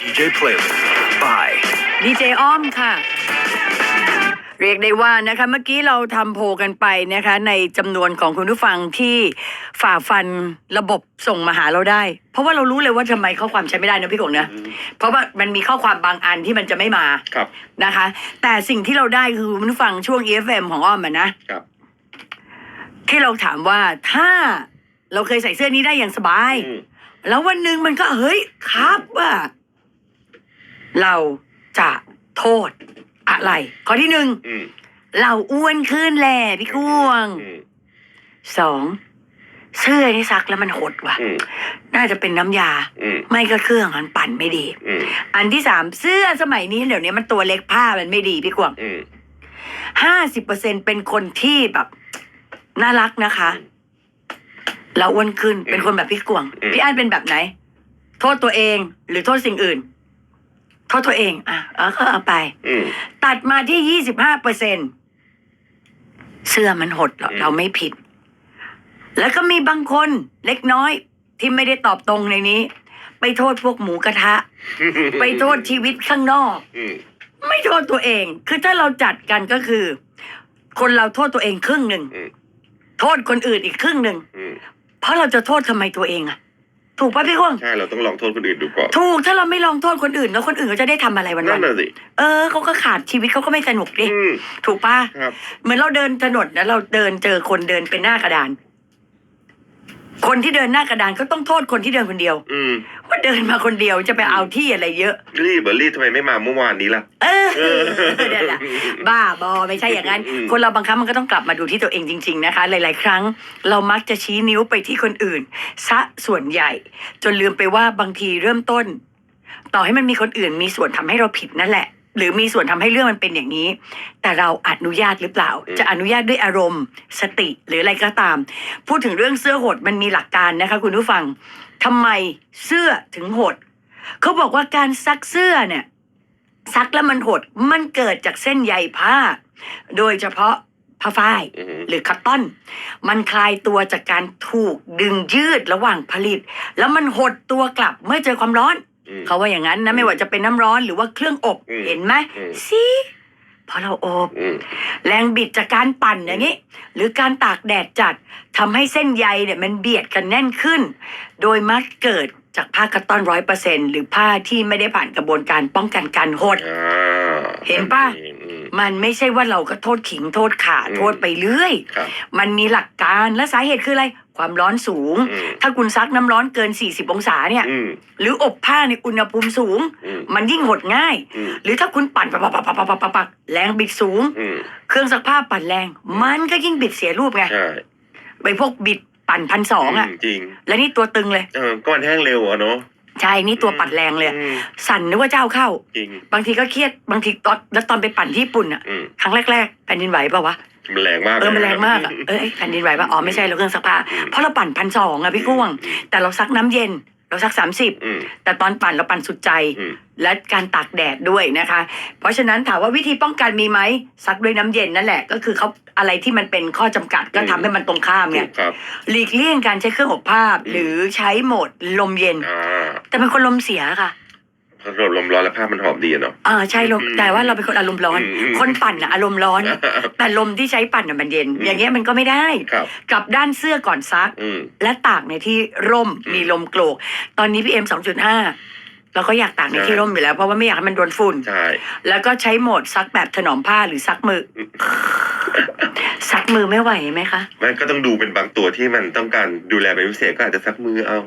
DJ Playlist by ดีเจอ้อมค่ะ เรียกได้ว่านะคะเมื่อกี้เราทำโพลกันไปนะคะ ในจำนวนของคุณผู้ฟังที่ฝ่าฟันระบบส่งมาหาเราได้ เพราะว่าเรารู้เลยว่าทำไมข้อความใช้ไม่ได้นะพี่กงนะ เพราะว่ามันมีข้อความบางอันที่มันจะไม่มาครับ นะคะ แต่สิ่งที่เราได้คือคุณผู้ฟังช่วง EFM ของอ้อมอะนะ ครับ ที่เราถามว่าถ้าเราเคยใส่เสื้อนี้ได้อย่างสบาย อืม แล้ววันหนึ่งมันก็เฮ้ยครับว่า เราจะโทษอะไร ข้อที่หนึ่งอืมเราอ้วนขึ้นแหละพี่กุ้วงอืมสองเสื้อที่ซักแล้วมันหดว่ะ อืมน่าจะเป็นน้ำยา อืมไม่ก็เครื่องมันปั่นไม่ดี อืมอันที่สามเสื้อสมัยนี้เดี๋ยวนี้มันตัวเล็กผ้ามันไม่ดีพี่กวางอืม ห้าสิบเปอร์เซ็นเป็นคนที่แบบน่ารักนะคะ เราอ้วนขึ้นเป็นคนแบบพี่กวางอืม พี่อันเป็นแบบไหน โทษตัวเองหรือโทษสิ่งอื่น โทษตัวเอง อะเอาก็เอาไป อืม ตัดมาที่ยี่สิบห้าเปอร์เซ็นเสื้อมันหดเหรออืม เราไม่ผิด แล้วก็มีบางคนเล็กน้อยที่ไม่ได้ตอบตรงในนี้ ไปโทษพวกหมูกระทะ ไปโทษชีวิตข้างนอก อืม ไม่โทษตัวเอง คือถ้าเราจัดกันก็คือ คนเราโทษตัวเองครึ่งหนึ่งอืม โทษคนอื่นอีกครึ่งหนึ่งอืม เพราะเราจะโทษทำไมตัวเองอะ ถูกปะพี่ข้วงใช่เราต้องลองโทษคนอื่นดูก่อนถูกถ้าเราไม่ลองโทษคนอื่นแล้วคนอื่นเขาจะได้ทำอะไรวันนั่วันนน่ะสิ เออเขาก็ขาดชีวิตเขาก็ไม่สนุกดิอืมถูกปะครับ เหมือนเราเดินถนนนะเราเดินเจอคนเดินเป็นหน้ากระดาน คนที่เดินหน้ากระดานก็ต้องโทษคนที่เดินคนเดียว อืมว่าเดินมาคนเดียวจะไปเอาที่อะไรเยอะ รีบเหรอรีบทำไมไม่มาเมื่อวานนี้ล่ะ เออเออนั่นแหละบ้าบอไม่ใช่อย่างนั้นอืมคนเราบางครั้งมันก็ต้องกลับมาดูที่ตัวเองจริง ๆนะคะ หลาย ๆ ครั้งเรามักจะชี้นิ้วไปที่คนอื่นซะส่วนใหญ่ จนลืมไปว่าบางทีเริ่มต้น ต่อให้มันมีคนอื่นมีส่วนทำให้เราผิดนั่นแหละ หรือมีส่วนทำให้เรื่องมันเป็นอย่างนี้ แต่เราอนุญาตหรือเปล่า จะอนุญาตด้วยอารมณ์ สติหรืออะไรก็ตาม พูดถึงเรื่องเสื้อหดมันมีหลักการนะคะ คุณผู้ฟังทำไมเสื้อถึงหดเขาบอกว่าการซักเสื้อเนี่ยซักแล้วมันหดมันเกิดจากเส้นใยผ้า โดยเฉพาะผ้าฝ้ายอืมหรือคัตตอน มันคลายตัวจากการถูกดึงยืดระหว่างผลิต แล้วมันหดตัวกลับเมื่อเจอความร้อนอืม เขาว่าอย่างนั้นนะไม่ว่าจะเป็นน้ำร้อนหรือว่าเครื่องอบอืมเห็นไหมอืมสิพอเราอบอืมแรงบิดจากการปั่นอย่างนี้ หรือการตากแดดจัดทำให้เส้นใยเนี่ยมันเบียดกันแน่นขึ้น โดยมักเกิดจากผ้าคัตตอนร้อยเปอร์เซ็นหรือผ้าที่ไม่ได้ผ่านกระบวนการป้องกันการหดอ่าเห็นปะอืมอืมมันไม่ใช่ว่าเราก็โทษขิงโทษขาอืมโทษไปเรื่อยครับมันมีหลักการและสาเหตุคืออะไรความร้อนสูง อืม ถ้าคุณซักน้ำร้อนเกิน 40 องศาเนี่ย อืม หรืออบผ้าในอุณหภูมิสูง อืม มันยิ่งหดง่าย อืมหรือถ้าคุณปั่นปักปักปักปักปักปักปักแรงบิดสูง อืมเครื่องซักผ้าปั่นแรง มันก็ยิ่งบิดเสียรูปไงใช่ไปพวกบิดปั่นพันสองอะ มจริงแล้วนี่ตัวตึงเลย เออก้อนแห้งเร็วอะเนาะใช่นี่ตัวปั่นแรงเลยอะอืมสั่นนึกว่าเจ้าเข้า จริง บางทีก็เครียด บางทีตอนแล้วตอนไปปั่นที่ญี่ปุ่นอะ อืมครั้งแรก ๆแผ่นดินไหวเปล่าวะ มันแรงมากเออมันแรงมากอะเอ้ยแผ่นดินไหวปะอ๋อไม่ใช่เราเครื่องซักผ้าเพราะเราปั่นพันสองอะพี่กุ้งแต่เราซักน้ำเย็น เราซักสามสิบอืม แต่ตอนปั่นเราปั่นสุดใจ อืม และการตากแดดด้วยนะคะ เพราะฉะนั้นถามว่าวิธีป้องกันมีไหมซักด้วยน้ำเย็นนั่นแหละก็คือเขาอะไรที่มันเป็นข้อจำกัดก็ทำให้มันตรงข้ามถูเนี่ย กครับ หลีกเลี่ยงการใช้เครื่องอบผ้าหรือใช้โหมดลมเย็น อ่า แต่เป็นคนลมเสียค่ะ พอลมร้อนแล้วผ้ามันหอมดีอะเนาะ อ่าใช่ลมอืมแต่ว่าเราเป็นคนอารมณ์ร้อน อืม คนปั่นอะอารมณ์ร้อน แต่ลมที่ใช้ปั่นอะมันเย็นอืมอย่างเงี้ยมันก็ไม่ได้ครับ กลับด้านเสื้อก่อนซัก อืม และตากในที่ร่มอืม มีลมโกรก ตอนนี้พีเอ็มสองจุดห้า เราก็อยากตากในใช่ที่ร่มอยู่แล้วเพราะว่าไม่อยากให้มันโดนฝุ่น ใช่ แล้วก็ใช้โหมดซักแบบถนอมผ้าหรือซักมืออืมซักมือไม่ไหวไหมคะ มันก็ต้องดูเป็นบางตัวที่มันต้องการดูแลเป็นพิเศษก็อาจจะซักมือเอา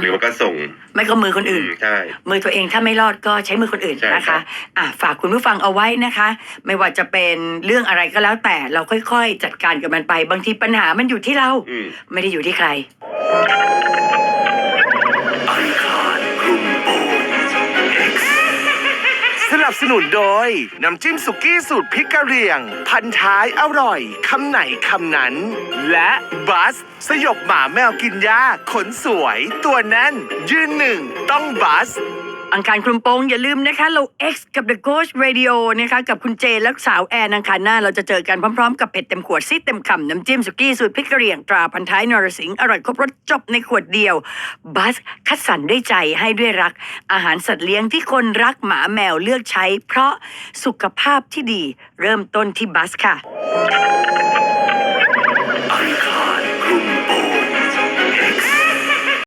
หรือว่าก็ส่งไม่ก็มือคนอื่น ใช่ มือตัวเองถ้าไม่รอดก็ใช้มือคนอื่นใช่นะครัคะ บ อะฝากคุณผู้ฟังเอาไว้นะคะ ไม่ว่าจะเป็นเรื่องอะไรก็แล้วแต่เราค่อยๆ จัดการกับมันไป บางทีปัญหามันอยู่ที่เรา อืม ไม่ได้อยู่ที่ใคร นับสนุนโดย น้ำจิ้มสุกี้สูตรพริกกะเหรี่ยง พันท้ายอร่อยคำไหนคำนั้น และบัส สยบหมาแมวกินหญ้าขนสวย ตัวแน่นยืนหนึ่งต้องบัส อังคารคลุมโปงอย่าลืมนะคะ เรา X กับ The Ghost Radio นะคะ กับคุณเจและสาวแอนอังคารหน้า เราจะเจอกันพร้อมๆ กับเผ็ดเต็มขวดซีดเต็มคำน้ำจิ้มสุกี้สูตรพริกกระเหรี่ยงตราพันท้ายนรสิงห์อร่อยครบรสจบในขวดเดียว บัสคัดสรรด้วยใจให้ด้วยรัก อาหารสัตว์เลี้ยงที่คนรักหมาแมวเลือกใช้ เพราะสุขภาพที่ดีเริ่มต้นที่บัสค่ะ